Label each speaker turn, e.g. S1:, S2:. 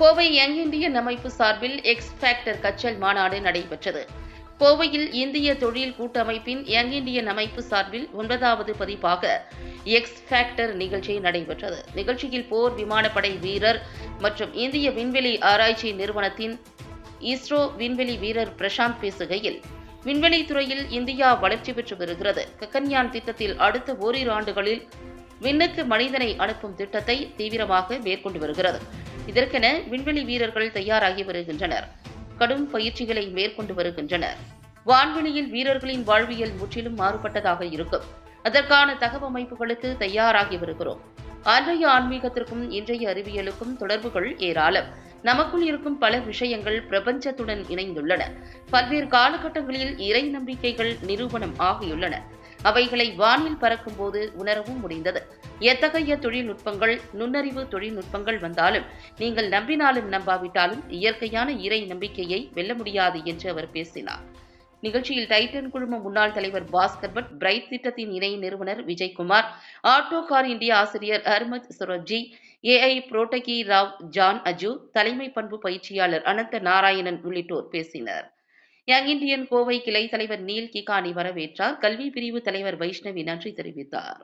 S1: Kovai young Indian அமைப்பு சார்பில் X factor Kachchal மாநாடு நடைபெற்றது. கோவையில் இந்திய தொழில் கூட்டமைப்பின் யங் இந்தியன் அமைப்பு சார்பில் ஒன்பதாவது பதிப்பாக எக்ஸ் ஃபேக்டர் நிகழ்ச்சி நடைபெற்றது. நிகழ்ச்சியில் போர் விமானப்படை வீரர் மற்றும் இந்திய விண்வெளி ஆராய்ச்சி நிறுவனத்தின் இஸ்ரோ விண்வெளி வீரர் பிரசாந்த் பேசுகையில் விண்வெளி துறையில் இந்தியா வளர்ச்சி பெற்று வருகிறது. ககன்யான் திட்டத்தில் அடுத்த ஓரிரு ஆண்டுகளில் விண்ணுக்கு மனிதனை அனுப்பும் திட்டத்தை தீவிரமாக மேற்கொண்டு வருகிறது. இதற்கென விண்வெளி வீரர்கள் தயாராகி வருகின்றனர். கடும் பயிற்சிகளை மேற்கொண்டு வருகின்றனர். வான்வெளியில் வீரர்களின் வாழ்வியல் முற்றிலும் மாறுபட்டதாக இருக்கும். அதற்கான தகவமைப்புகளுக்கு தயாராகி வருகிறோம். அன்றைய ஆன்மீகத்திற்கும் இன்றைய அறிவியலுக்கும் தொடர்புகள் ஏராளம். நமக்குள் இருக்கும் பல விஷயங்கள் பிரபஞ்சத்துடன் இணைந்துள்ளன. பல்வேறு காலகட்டங்களில் இறை நம்பிக்கைகள் நிரூபணம் ஆகியுள்ளன. அவைகளை வானில் பறக்கும் போது உணரவும் முடிந்தது. எத்தகைய தொழில்நுட்பங்கள் நுண்ணறிவு தொழில்நுட்பங்கள் வந்தாலும் நீங்கள் நம்பினாலும் நம்பாவிட்டாலும் இயற்கையான இறை நம்பிக்கையை வெல்ல முடியாது என்று அவர் பேசினார். நிகழ்ச்சியில் டைட்டன் குழும முன்னாள் தலைவர் பாஸ்கர் பட் பிரைட் திட்டத்தின் இணை நிறுவனர் விஜய்குமார் ஆட்டோ கார் இந்தியா ஆசிரியர் ஹர்மத் சுரப்ஜி ஏஐ புரோட்டகி ராவ் ஜான் அஜு தலைமை பண்பு பயிற்சியாளர் அனந்த நாராயணன் உள்ளிட்டோர் பேசினர். யங் இந்தியன் கோவை கிளை தலைவர் நீல் கிகானி வரவேற்றார். கல்வி பிரிவு தலைவர் வைஷ்ணவி நன்றி தெரிவித்தார்.